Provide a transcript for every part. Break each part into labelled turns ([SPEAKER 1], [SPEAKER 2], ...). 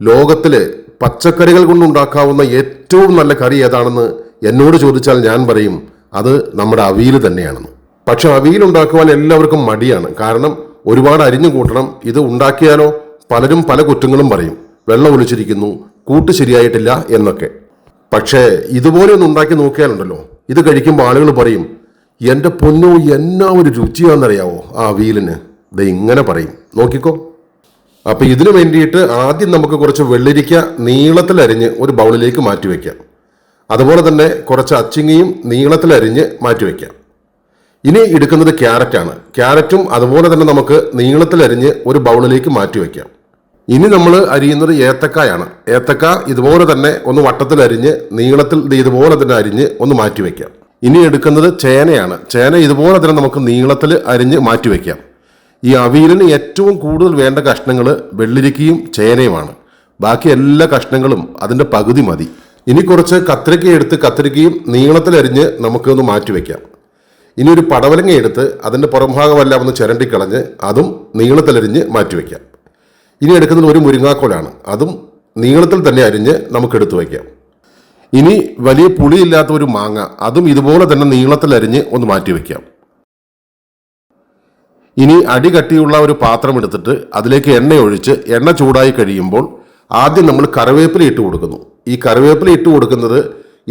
[SPEAKER 1] ലോകത്തിലെ പച്ചക്കറികൾ കൊണ്ടുണ്ടാക്കാവുന്ന ഏറ്റവും നല്ല കറി ഏതാണെന്ന് എന്നോട് ചോദിച്ചാൽ ഞാൻ പറയും അത് നമ്മുടെ അവിയൽ തന്നെയാണെന്ന്. പക്ഷെ അവിയൽ ഉണ്ടാക്കുവാൻ എല്ലാവർക്കും മടിയാണ്. കാരണം ഒരുപാട് അരിഞ്ഞു കൂട്ടണം. ഇത് ഉണ്ടാക്കിയാലോ? പലരും പല കുറ്റങ്ങളും പറയും. വെള്ളം ഒലിച്ചിരിക്കുന്നു കൂട്ട് ശരിയായിട്ടില്ല എന്നൊക്കെ. പക്ഷേ ഇതുപോലെ ഒന്ന് ഉണ്ടാക്കി നോക്കിയാലുണ്ടല്ലോ. ഇത് കഴിക്കുമ്പോൾ ആളുകൾ പറയും എന്റെ പൊന്നോ എന്നാ ഒരു രുചിയാണെന്നറിയാവോ ആ അവിയലിന്? ഇത് ഇങ്ങനെ പറയും. നോക്കിക്കോ. അപ്പൊ ഇതിനു വേണ്ടിയിട്ട് ആദ്യം നമുക്ക് കുറച്ച് വെള്ളരിക്ക നീളത്തിലരിഞ്ഞ് ഒരു ബൗളിലേക്ക് മാറ്റി വയ്ക്കാം അതുപോലെ തന്നെ കുറച്ച് അച്ചിങ്ങയും നീളത്തിലരിഞ്ഞ് മാറ്റി വയ്ക്കാം ഇനി എടുക്കുന്നത് ക്യാരറ്റാണ് ക്യാരറ്റും അതുപോലെ തന്നെ നമുക്ക് നീളത്തിൽ നീളത്തിലരിഞ്ഞ് ഒരു ബൗളിലേക്ക് മാറ്റി വയ്ക്കാം ഇനി നമ്മൾ അരിയുന്നത് ഏത്തക്കായാണ്. ഏത്തക്ക ഇതുപോലെ തന്നെ ഒന്ന് വട്ടത്തിൽ അരിഞ്ഞ് നീളത്തിൽ ഇതുപോലെ തന്നെ അരിഞ്ഞ് ഒന്ന് മാറ്റി വയ്ക്കാം ഇനി എടുക്കുന്നത് ചേനയാണ്. ചേന ഇതുപോലെ തന്നെ നമുക്ക് നീളത്തിൽ അരിഞ്ഞ് മാറ്റി വയ്ക്കാം ഈ അവിയലിന് ഏറ്റവും കൂടുതൽ വേണ്ട കഷ്ണങ്ങൾ വെള്ളിരിക്കയും ചേനയുമാണ്. ബാക്കി എല്ലാ കഷ്ണങ്ങളും അതിന്റെ പകുതി മതി. ഇനി കുറച്ച് കത്തിരിക്ക എടുത്ത് കത്തിരിക്കയും നീളത്തിലരിഞ്ഞ് നമുക്കൊന്ന് മാറ്റി വയ്ക്കാം ഇനി ഒരു പടവലങ്ങ എടുത്ത് അതിന്റെ പുറംഭാഗമെല്ലാം ഒന്ന് ചിരണ്ടിക്കളഞ്ഞ് അതും നീളത്തിലരിഞ്ഞ് മാറ്റി വയ്ക്കാം ഇനി എടുക്കുന്നത് ഒരു മുരിങ്ങാക്കോലാണ്. അതും നീളത്തിൽ തന്നെ അരിഞ്ഞ് നമുക്ക് എടുത്തു വയ്ക്കാം ഇനി വലിയ പുളിയില്ലാത്ത ഒരു മാങ്ങ അതും ഇതുപോലെ തന്നെ നീളത്തിൽ അരിഞ്ഞ് ഒന്ന് മാറ്റി വയ്ക്കാം ഇനി അടി കട്ടിയുള്ള ഒരു പാത്രം എടുത്തിട്ട് അതിലേക്ക് എണ്ണ ഒഴിച്ച് എണ്ണ ചൂടായി കഴിയുമ്പോൾ ആദ്യം നമ്മൾ കറിവേപ്പില ഇട്ട് കൊടുക്കുന്നു. ഈ കറിവേപ്പില ഇട്ട് കൊടുക്കുന്നത്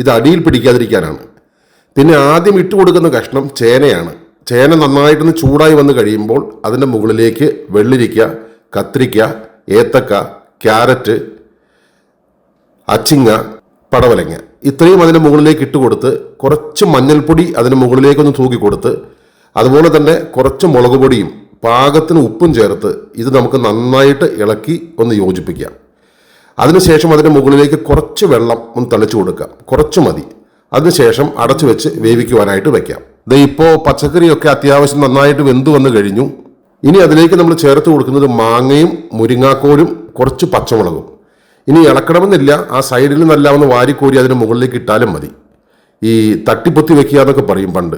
[SPEAKER 1] ഇത് അടിയിൽ പിടിക്കാതിരിക്കാനാണ്. പിന്നെ ആദ്യം ഇട്ട് കൊടുക്കുന്ന കഷ്ണം ചേനയാണ്. ചേന നന്നായിട്ടൊന്ന് ചൂടായി വന്ന് കഴിയുമ്പോൾ അതിന്റെ മുകളിലേക്ക് വെള്ളിരിക്ക കത്തിരിക്ക ഏത്തക്ക ക്യാരറ്റ് അച്ചിങ്ങ പടവലങ്ങ ഇത്രയും അതിന് മുകളിലേക്ക് ഇട്ട് കൊടുത്ത് കുറച്ച് മഞ്ഞൾപ്പൊടി അതിന് മുകളിലേക്കൊന്ന് തൂക്കി കൊടുത്ത് അതുപോലെ തന്നെ കുറച്ച് മുളക് പൊടിയും പാകത്തിന് ഉപ്പും ചേർത്ത് ഇത് നമുക്ക് നന്നായിട്ട് ഇളക്കി ഒന്ന് യോജിപ്പിക്കാം. അതിനുശേഷം അതിന്റെ മുകളിലേക്ക് കുറച്ച് വെള്ളം ഒന്ന് തളിച്ചു കൊടുക്കാം. കുറച്ച് മതി. അതിനുശേഷം അടച്ചു വെച്ച് വേവിക്കുവാനായിട്ട് വെക്കാം. ദേ ഇപ്പോൾ പച്ചക്കറിയൊക്കെ അത്യാവശ്യം നന്നായിട്ട് വെന്തു വന്നു കഴിഞ്ഞു. ഇനി അതിലേക്ക് നമ്മൾ ചേർത്ത് കൊടുക്കുന്നത് മാങ്ങയും മുരിങ്ങാക്കോലും കുറച്ച് പച്ചമുളകും. ഇനി ഇളക്കണമെന്നില്ല. ആ സൈഡിൽ നല്ല ഒന്ന് വാരിക്കോരി അതിന് മുകളിലേക്ക് ഇട്ടാലും മതി. ഈ തട്ടിപ്പൊത്തി വെക്കുക എന്നൊക്കെ പറയും പണ്ട്.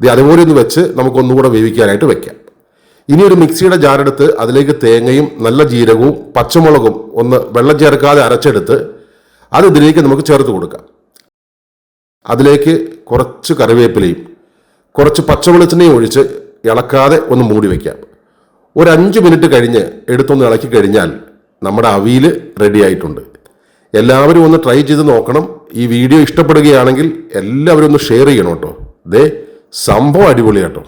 [SPEAKER 1] ഇത് അതുപോലെ ഒന്ന് വെച്ച് നമുക്ക് ഒന്നുകൂടെ വേവിക്കാനായിട്ട് വെക്കാം. ഇനി ഒരു മിക്സിയുടെ ജാറെടുത്ത് അതിലേക്ക് തേങ്ങയും നല്ല ജീരകവും പച്ചമുളകും ഒന്ന് വെള്ളം ചേർക്കാതെ അരച്ചെടുത്ത് അത് ഇതിലേക്ക് നമുക്ക് ചേർത്ത് കൊടുക്കാം. അതിലേക്ക് കുറച്ച് കറിവേപ്പിലയും കുറച്ച് പച്ചവെളിച്ചെണ്ണയും ഒഴിച്ച് ഇളക്കാതെ ഒന്ന് മൂടി വയ്ക്കാം ഒരു അഞ്ച് മിനിറ്റ് കഴിഞ്ഞ് എടുത്തൊന്ന് ഇളക്കി കഴിഞ്ഞാൽ നമ്മുടെ അവിയിൽ റെഡി ആയിട്ടുണ്ട്. എല്ലാവരും ഒന്ന് ട്രൈ ചെയ്ത് നോക്കണം. ഈ വീഡിയോ ഇഷ്ടപ്പെടുകയാണെങ്കിൽ എല്ലാവരും ഒന്ന് ഷെയർ ചെയ്യണം കേട്ടോ. ദേ സംഭവം അടിപൊളി കേട്ടോ